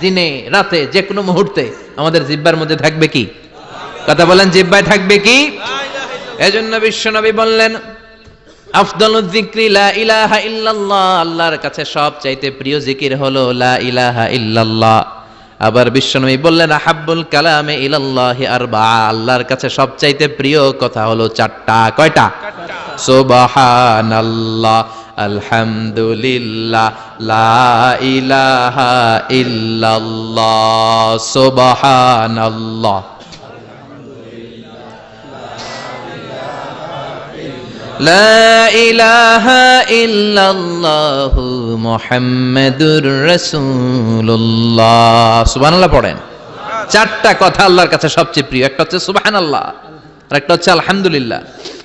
দিনে, রাতে যে কোনো মুহূর্তে আমাদের জিব্বার মধ্যে থাকবে কি? কথা বলেন, জিব্বায় থাকবে কি? এজন্য চাইতে প্রিয় জিকির হলো লা ইলাহা আবার বিশ্বনবী বললেন, আহাব্বুল আল্লাহর কাছে সব চাইতে প্রিয় কথা হলো চারটা, কয়টা? সুবহানাল্লাহ। আলহামদুলিল্লাহ লা ইলাহা ইল্লাল্লাহ সুবহানাল্লাহ لا إله إلا الله محمد رسول الله সুবহান আল্লাহ পড়েন চারটা কথা আল্লাহর কাছে সবচেয়ে প্রিয় একটা হচ্ছে সুবহান আল্লাহ আর একটা হচ্ছে আলহামদুলিল্লাহ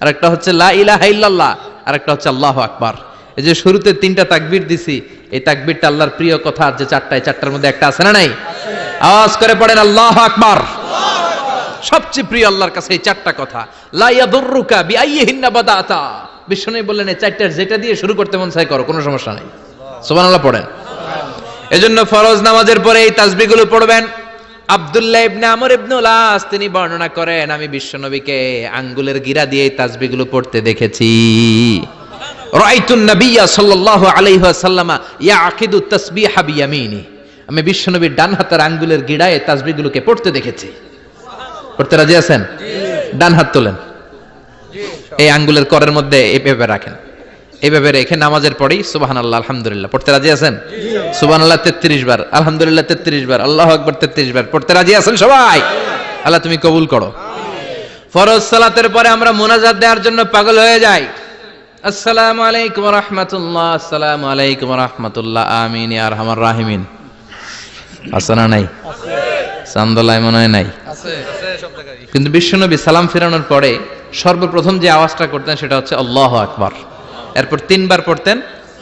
আর একটা হচ্ছে লা ইলাহা ইল্লাল্লাহ আর একটা হচ্ছে আল্লাহু আকবার এই যে শুরুতে তিনটা তাকবির দিছি, এই তাকবিরটা আল্লাহর প্রিয় কথা যে চারটা এই চারটার মধ্যে একটা আছে না নাই? আওয়াজ করে পড়েন, আল্লাহু আকবার। সবচেয়ে প্রিয় আল্লাহর কাছে এই চারটা কথা। লা ইয়াদুররুকা বিআইয়িহিন্না বাদাতা। বিষ্ণু বললেন, এই চারটার যেটা দিয়ে শুরু করতে মন চাই করো, কোনো সমস্যা নাই। সুবহানাল্লাহ পড়েন। এজন্য ফরজ নামাজের পরে এই তাসবিহগুলো পড়বেন। আব্দুল্লাহ ইবনে আমর ইবনে লাস তিনি বর্ণনা করেন, আমি বিশ্বনবীকে আঙ্গুলের গিরা দিয়ে এই তাসবিহগুলো পড়তে দেখেছি। রাআইতুন নাবিয়্যা সাল্লাল্লাহু আলাইহি ওয়াসাল্লামা ইয়াকিদু তাসবিহা বিয়ামিনি। আমি বিশ্বনবীর ডান হাতের আঙ্গুলের গিড়ায় তাসবিহগুলোকে পড়তে দেখেছি। পড়তে রাজি আছেন? ডান হাত তোলেন। এই আঙ্গুলের করের মধ্যে এইভাবে রাখেন। এইভাবে রেখে নামাজের পরেই সুবাহান আল্লাহ আলহামদুলিল্লাহ। পড়তে রাজি আছেন? সুবাহান আল্লাহ তেত্রিশ বার। আলহামদুলিল্লাহ তেত্রিশ বার। আল্লাহ আকবর তেত্রিশ বার। পড়তে রাজি আছেন সবাই? আল্লাহ তুমি কবুল করো। ফরজ সালাতের পরে আমরা মোনাজাত দেওয়ার জন্য পাগল হয়ে যাই। আসসালামু আলাইকুম রহমতুল্লাহ আসসালামু আলাইকুম রহমতুল্লাহ আমিন আর আমার রাহিমিন। আছে না নাই? চান্দলায় মনে হয় নাই? কিন্তু বিশ্বনবী সালাম ফেরানোর পরে সর্বপ্রথম যে আওয়াজটা করতেন সেটা হচ্ছে আল্লাহ আকবার। এরপর তিনবার পড়তেন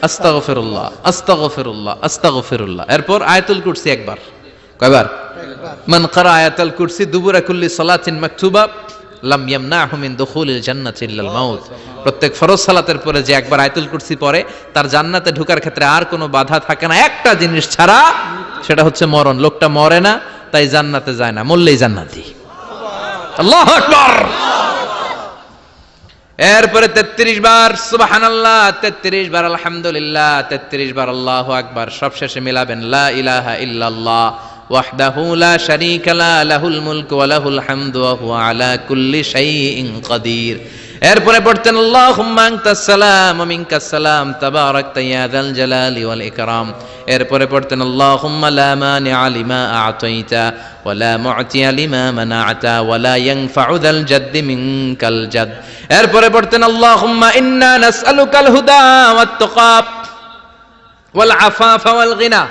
আস্তাগফিরুল্লাহ আস্তাগফিরুল্লাহ আস্তাগফিরুল্লাহ। এরপর আয়াতুল কুরসি একবার। কয়বার? মান কারা আয়াতুল কুরসি দুবুরা কুল্লি সালাতিন মাকতুবা লাম ইয়ামনাহু মিন দুখুলিল জান্নাতি ইল্লাল মাউত। প্রত্যেক ফরজ সালাতের পরে যে একবার আয়াতুল কুরসি পড়ে, তার জান্নাতে ঢোকার ক্ষেত্রে আর কোনো বাধা থাকে না। একটা জিনিস ছাড়া সেটা হচ্ছে মরণ। লোকটা মরে না, তাই জান্নাতে যায় না। মরলেই জান্নাতি। আল্লাহ আকবার! এরপরে তেত্রিশ বার সুবাহান তেত্রিশ বার আলহামদুলিল্লাহ, তেত্রিশ বার আল্লাহ আকবার। সব শেষে মিলাবেন, লা ইলাহা ইল্লাল্লাহ। ওয়াহদাহু লা শারীকা লা লাহুল মুলকু ওয়া লাহুল হামদু ওয়া হুয়া আলা কুল্লি শাইইন কাদির এরপরে পড়তেন আল্লাহুম্মা আনতাস সালাম ওয়া মিনকাস সালাম তাবারাকতা ইয়া যাল জালালি ওয়াল ইকরাম এরপরে পড়তেন আল্লাহুম্মা লা মানিআ লিমা আ'তাইতা ওয়া লা মু'তিয়া লিমা মানা'তা ওয়া লা ইয়ানফা'ু যাল জাদ্দি মিনকাল জাদ এরপরে পড়তেন আল্লাহুম্মা ইন্না নাসআলুকাল হুদা ওয়াত তুকা ওয়াল আফাফা ওয়াল গিনা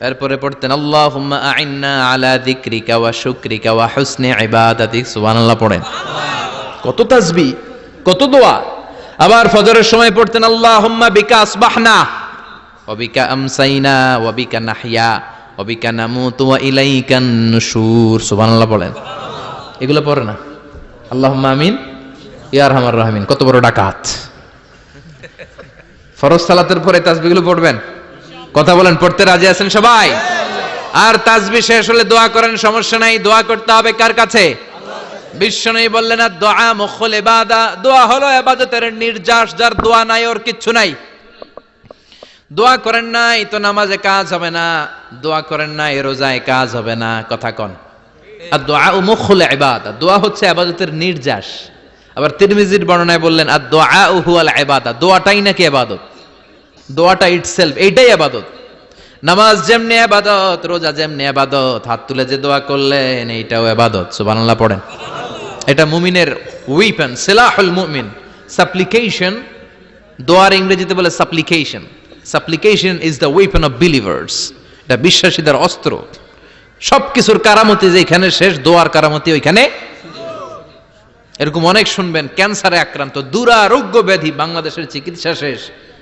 এরপরে পড়তেন আল্লাহুম্মা আ'ইন্না আলা যিকরিকা ওয়া শুকরিকা ওয়া হুসনি ইবাদাতিক। সুবহানাল্লাহ পড়েন। কত তাসবি কত দোয়া। আবার ফজরের সময় পড়তেন আল্লাহুম্মা বিকা আসবাহনা। ওয়া বিকা আমসাইনা ওয়া বিকা নাহইয়া। ওয়া বিকা নামুতু ওয়া ইলাইকান নুশুর। সুবহানাল্লাহ পড়েন। এগুলো পড়ে না। আল্লাহুম্মা আমিন। ইয়া আরহামার রাহিমিন। কত বড় ডাকাত। ফরজ সালাতের পরে তাসবিহগুলো পড়বেন। কথা বলেন, পড়তে রাজি আছেন সবাই? আর তাজবি শেষ হলে দোয়া করেন, সমস্যা নাই, দোয়া করতে হবে কার কাছে? বিশ্বনবী বললেন, আর দোয়া মুখল ইবাদা, দোয়া হলো ইবাদতের নির্যাস, যার দোয়া নাই, ওর কিচ্ছু নাই। দোয়া করেন নাই, তো নামাজে কাজ হবে না। দোয়া করেন নাই, রোজায় কাজ হবে না, কথা কন। আর দোয়া ও মুখল ইবাদা, দোয়া হচ্ছে ইবাদতের নির্যাস। আবার তিরমিজির বর্ণনায় বললেন, আর দোয়া হুয়াল ইবাদা, দোয়াটাই নাকি ইবাদত? দোয়াটা ইটসেলফ এইটাই আবাদত। নামাজ যেমনি আবাদত, রোজা যেমনি আবাদত, হাত তুলে যে দোয়া করলেন, এইটাও আবাদত, সুবহানাল্লাহ পড়েন। এটা মুমিনের উইপেন সিলাহুল মুমিন সাপ্লিকেশন দোয়ার ইংরেজিতে বলে supplication supplication is the weapon of believers এটা বিশ্বাসীদের অস্ত্র। সব কিছুর কারামতি যেখানে শেষ, দোয়ার কারামতি ওইখানে। এরকম অনেক শুনবেন, ক্যান্সারে আক্রান্ত, দুরারোগ্য ব্যাধি, বাংলাদেশের চিকিৎসা শেষ।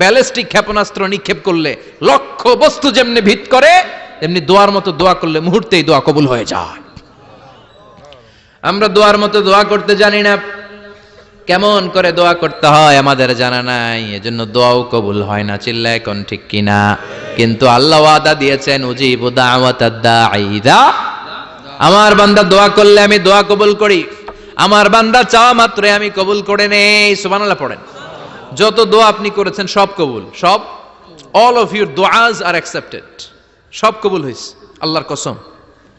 ব্যালিস্টিক ক্ষেপণাস্ত্র নিক্ষেপ করলে লক্ষ বস্তু যেমনি ভিত করে, তেমনি দোয়ার মতো দোয়া করলে মুহূর্তেই দোয়া কবুল হয়ে যায়। আমরা দোয়ার মতো দোয়া করতে জানি না, কেমন করে দোয়া করতে হয় আমাদের জানা নাই, এজন্য দোয়াও কবুল হয় না চিল্লা এখন ঠিক কিনা? কিন্তু আল্লাহ ওয়াদা দিয়েছেন, উজিবু দাঈদা আমার বান্দা দোয়া করলে আমি দোয়া কবুল করি, আমার বান্দা চাওয়া মাত্রই আমি কবুল করে নেই, সুবহানাল্লাহ পড়েন। যত দোয়া আপনি করেছেন, সব কবুল। সব? অল অফ ইউর দোয়াজ আর অ্যাকসেপ্টেড সব কবুল হয়েছে আল্লাহর কসম।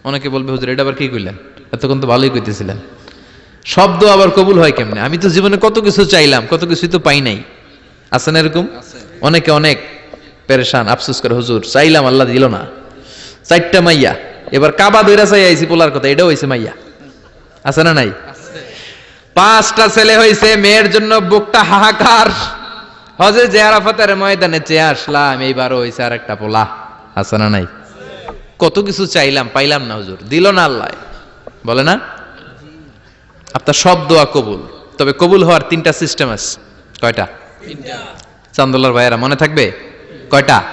অনেকে বলবে, হুজুর, এটা আবার কি কইলেন? এতক্ষণ তো ভালোই কইতেছিলেন। শব্দ আবার কবুল হয় কেমনে? আমি তো জীবনে কত কিছু চাইলাম, কত কিছুই তো পাই নাই। আছে না এরকম? অনেকে অনেক পেরেশান, আফসোস করে, হুজুর, চাইলাম, আল্লাহ দিল না। চারটা মাইয়া। এবার কাবা দইরা চাই আইছি পোলার কথা, এটাও হয়েছে মাইয়া। আছে না নাই? পাঁচটা ছেলে হয়েছে মেয়ের জন্য বুকটা হাহাকার। হজে যে আরাফাতের ময়দানে চেয়ে আসলাম এইবারও হয়েছে আর একটা পোলা। আছে না নাই? কত কিছু চাইলাম পাইলাম না হুজুর। দিল না আল্লাহ। বলে না? আপনার সব দোয়া কবুল। তবে কবুল হওয়ার তিনটা সিস্টেম আছে। কয়টা? চান্দোল্লার ভাইয়েরা মনে থাকবে? কয়টা?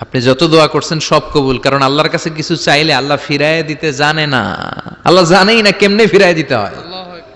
আপনি যত দোয়া করছেন সব কবুল কারণ আল্লাহর কাছে কিছু চাইলে আল্লাহ ফিরায় দিতে জানে না। আল্লাহ জানেই না কেমনে ফিরায় দিতে হয়।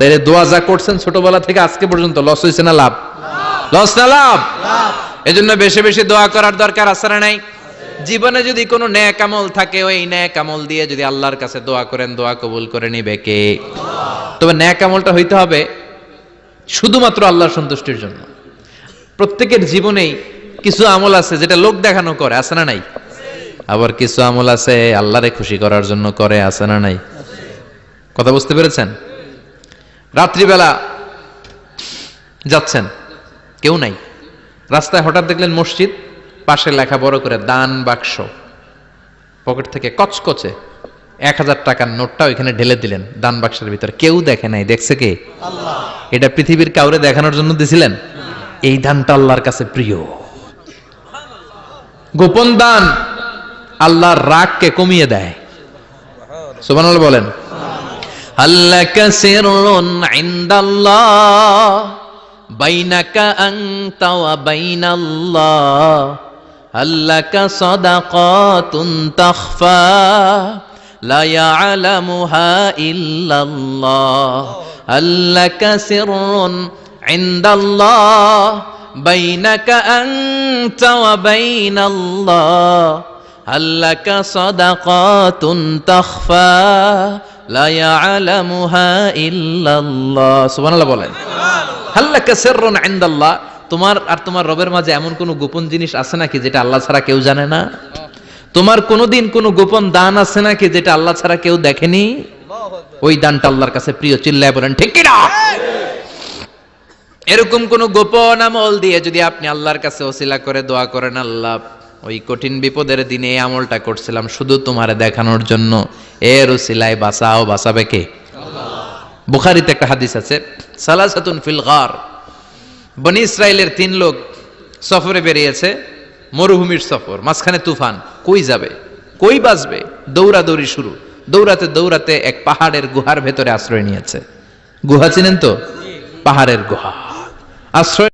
তাইলে দোয়া যা করছেন ছোটবেলা থেকে আজকে পর্যন্ত লস হয়েছে না লাভ? লস না লাভ? এজন্য বেশি বেশি দোয়া করার দরকার আছে না নাই? জীবনে যদি কোনো ন্যাক আমল থাকে, ওই ন্যাক আমল দিয়ে যদি আল্লাহর কাছে দোয়া করেন, দোয়া কবুল করে নিবে কে? তবে ন্যাক আমলটা হইতে হবে শুধুমাত্র আল্লাহর সন্তুষ্টির জন্য। প্রত্যেকের জীবনেই কিছু আমল আছে যেটা লোক দেখানো করে, আছে না নাই? আবার কিছু আমল আছে আল্লাহরে খুশি করার জন্য করে, আছে না নাই? কথা বুঝতে পেরেছেন? রাত্রিবেলা যাচ্ছেন। কেউ নাই। রাস্তায় হঠাৎ দেখলেন মসজিদ পাশে লেখা বড় করে দান বাক্স। পকেট থেকে কচকচে এক হাজার টাকার নোটটা ওইখানে ঢেলে দিলেন দান বাক্সের ভিতরে। কেউ দেখে নাই। দেখছে কে? এটা পৃথিবীর কাউরে দেখানোর জন্য দিছিলেন? এই দানটা আল্লাহর কাছে প্রিয়। গোপন দান আল্লাহর রাগকে কমিয়ে দেয়। সুবহানাল্লাহ বলেন। আল্লাকা সিররুন ইনদাল্লাহ বাইনাকা আনতা ওয়া বাইনাল্লাহ আল্লাকা সাদাকাতুন তাখফা লা ইয়ালামুহা ইল্লাল্লাহ আল্লাকা সিররুন ইনদাল্লাহ বাইনাকা আনতা ওয়া বাইনাল্লাহ আল্লাকা সাদাকাতুন তোমার আর তোমার রবের মাঝে এমন কোনো গোপন জিনিস আছে নাকি যেটা আল্লাহ ছাড়া কেউ জানে না? তোমার কোনোদিন কোনো গোপন দান আছে নাকি যেটা আল্লাহ ছাড়া কেউ দেখেনি? ওই দানটা আল্লাহর কাছে প্রিয়, চিল্লায় বলেন, ঠিক এরকম কোন গোপন আমল দিয়ে যদি আপনি আল্লাহর কাছে ওসিলা করে, দোয়া করেন, আল্লাহ ওই কঠিন বিপদের দিনে এই আমলটা করছিলাম, শুধু তোমারে দেখানোর জন্য। এর ওসিলায় বাঁচাও, বাঁচাবে কে? বুখারিতে একটা হাদিস আছে, সালাসাতুন ফিল গার। বনি ইসরায়েলের তিন লোক সফরে বেরিয়েছে, মরুভূমির সফর, মাঝখানে তুফান, কই যাবে? কই বাঁচবে? দৌড়াদৌড়ি শুরু। দৌড়াতে দৌড়াতে এক পাহাড়ের গুহার ভেতরে আশ্রয় নিয়েছে। গুহা চিনেন তো? পাহাড়ের গুহা। আশ্রয়